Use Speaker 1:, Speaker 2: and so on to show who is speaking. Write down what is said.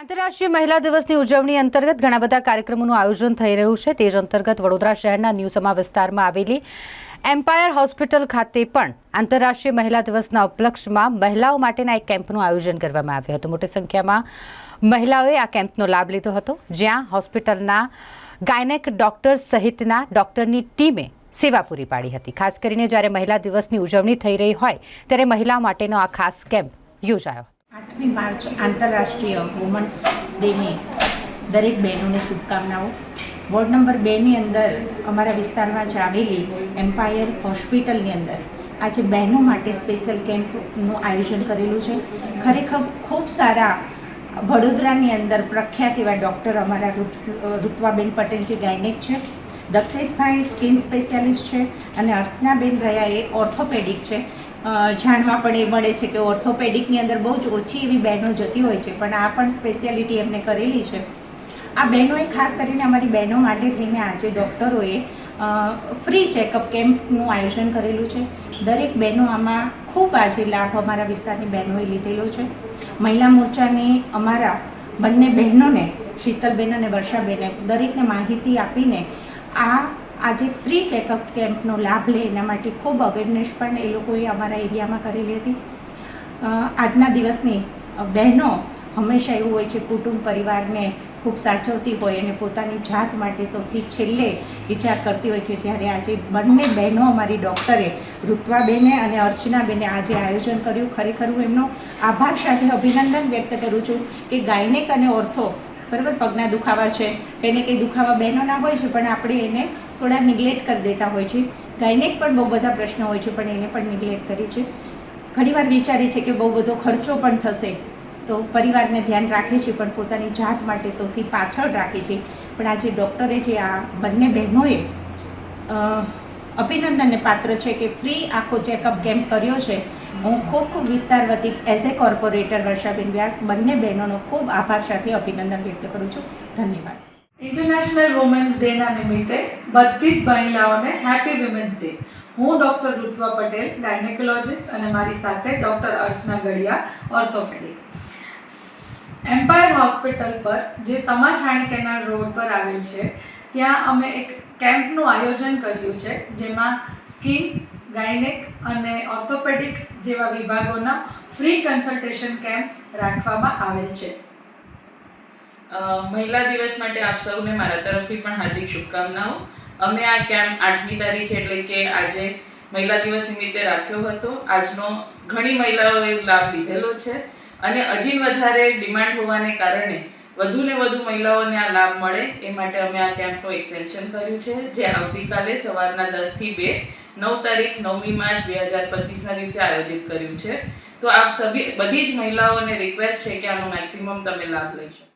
Speaker 1: આંતરરાષ્ટ્રીય મહિલા દિવસની ઉજવણી અંતર્ગત ઘણા બધા કાર્યક્રમોનું આયોજન થઈ રહ્યું છે. તે જ અંતર્ગત વડોદરા શહેરના ન્યૂસમા વિસ્તારમાં આવેલી એમ્પાયર હોસ્પિટલ ખાતે પણ આંતરરાષ્ટ્રીય મહિલા દિવસના ઉપલક્ષમાં મહિલાઓ માટેના એક કેમ્પનું આયોજન કરવામાં આવ્યું હતું. મોટી સંખ્યામાં મહિલાઓએ આ કેમ્પનો લાભ લીધો હતો. જ્યાં હોસ્પિટલના ગાયનેક ડોક્ટર સહિતના ડોક્ટરની ટીમે સેવા પૂરી પાડી હતી. ખાસ કરીને જ્યારે મહિલા દિવસની ઉજવણી થઈ રહી હોય, ત્યારે મહિલાઓ માટેનો આ ખાસ કેમ્પ યોજાયો
Speaker 2: આઠમી માર્ચ આંતરરાષ્ટ્રીય વુમન્સ ડેની દરેક બહેનોને શુભકામનાઓ. વોર્ડ નંબર બેની અંદર અમારા વિસ્તારમાં જ આવેલી એમ્પાયર હોસ્પિટલની અંદર આજે બહેનો માટે સ્પેશિયલ કેમ્પનું આયોજન કરેલું છે. ખરેખર ખૂબ સારા વડોદરાની અંદર પ્રખ્યાત એવા ડૉક્ટર અમારા ઋત- ઋત્વાબેન પટેલ જે ગાયનેક છે, દક્ષેશભાઈ સ્કિન સ્પેશિયાલિસ્ટ છે અને અર્ચનાબેન રહ્યા એ ઓર્થોપેડિક છે. જાણવા પણ એ મળે છે કે ઓર્થોપેડિકની અંદર બહુ જ ઓછી એવી બહેનો જતી હોય છે, પણ આ પણ સ્પેશિયાલિટી એમને કરેલી છે. આ બહેનોએ ખાસ કરીને અમારી બહેનો માટે થઈને આજે ડૉક્ટરોએ ફ્રી ચેકઅપ કેમ્પનું આયોજન કરેલું છે. દરેક બહેનો આમાં ખૂબ આજે લાભ અમારા વિસ્તારની બહેનોએ લીધેલો છે. મહિલા મોરચાની અમારા બંને બહેનોને, શીતલબેન અને વર્ષાબેને દરેકને માહિતી આપીને આ આજે ફ્રી ચેકઅપ કેમ્પનો લાભ લે એના માટે ખૂબ અવેરનેસ પણ એ લોકોએ અમારા એરિયામાં કરેલી હતી. આજના દિવસની બહેનો હંમેશા એવું હોય છે, કુટુંબ પરિવારને ખૂબ સાચવતી હોય અને પોતાની જાત માટે સૌથી છેલ્લે વિચાર કરતી હોય છે. ત્યારે આજે બંને બહેનો અમારી ડૉક્ટરે, ઋત્વાબેને અને અર્ચનાબેને આજે આયોજન કર્યું. ખરેખર હું એમનો આભાર સાથે અભિનંદન વ્યક્ત કરું છું કે ગાયનેક અને ઓર્થો બરાબર? પગના દુખાવા છે. કંઈ ને કંઈ દુખાવા બહેનોના હોય છે, પણ આપણે એને થોડા નિગ્લેક્ટ કરી દેતા હોય છે. ગાયનેક પણ બહુ બધા પ્રશ્નો હોય છે, પણ એને પણ નિગ્લેક્ટ કરી છે. ઘણીવાર વિચારી છે કે બહુ બધો ખર્ચો પણ થશે. તો પરિવારને ધ્યાન રાખે છે, પણ પોતાની જાત માટે સૌથી પાછળ રાખે છે. પણ આજે ડૉક્ટરે જે આ બંને બહેનોએ અભિનંદનને પાત્ર છે કે ફ્રી આખો ચેકઅપ કેમ્પ કર્યો છે હું ખૂબ ખૂબ વિસ્તાર વતી as a corporator Varshaben Vyas બંને બહેનોનો ખૂબ આભાર સાથે અભિનંદન વ્યક્ત કરું છું. ધન્યવાદ.
Speaker 3: ઇન્ટરનેશનલ વુમેન્સ ડેના નિમિત્તે બધી જ મહિલાઓને હેપી વુમેન્સ ડે હું ડૉક્ટર ઋત્વા પટેલ ગાયનેકોલોજિસ્ટ અને મારી સાથે doctor Archana Galiya orthopaedic Empire hospital પર, જે સમા છાણી કેનાલ રોડ પર આવેલ છે, ત્યાં અમે એક કેમ્પનું આયોજન કર્યું છે, જેમાં સ્કિન ગાયનેક અને ઓર્થોપેડિક જેવા વિભાગોના ફ્રી કન્સલ્ટેશન કેમ્પ રાખવામાં આવેલ છે.
Speaker 4: મહિલા દિવસ માટે આપ સૌને મારા તરફથી પણ હાર્દિક શુભકામનાઓ. અમે આ કેમ્પ આઠમી તારીખ એટલે કે આજે મહિલા દિવસ નિમિત્તે રાખ્યો હતો. આજનો ઘણી મહિલાઓએ લાભ લીધેલો છે અને હજી વધારે ડિમાન્ડ હોવાને કારણે વધુ ને વધુ મહિલાઓને આ લાભ મળે એ માટે અમે આ કેમ્પનું એક્સટેન્શન કર્યું છે. જે આવતીકાલે સવારના દસથી બે નવ તારીખ નવમી માર્ચ બે હજાર પચીસના દિવસે આયોજિત કર્યું છે. તો આપ સભી બધી જ મહિલાઓને રિક્વેસ્ટ છે કે આનો મેક્સિમમ તમે લાભ લઈ શકો.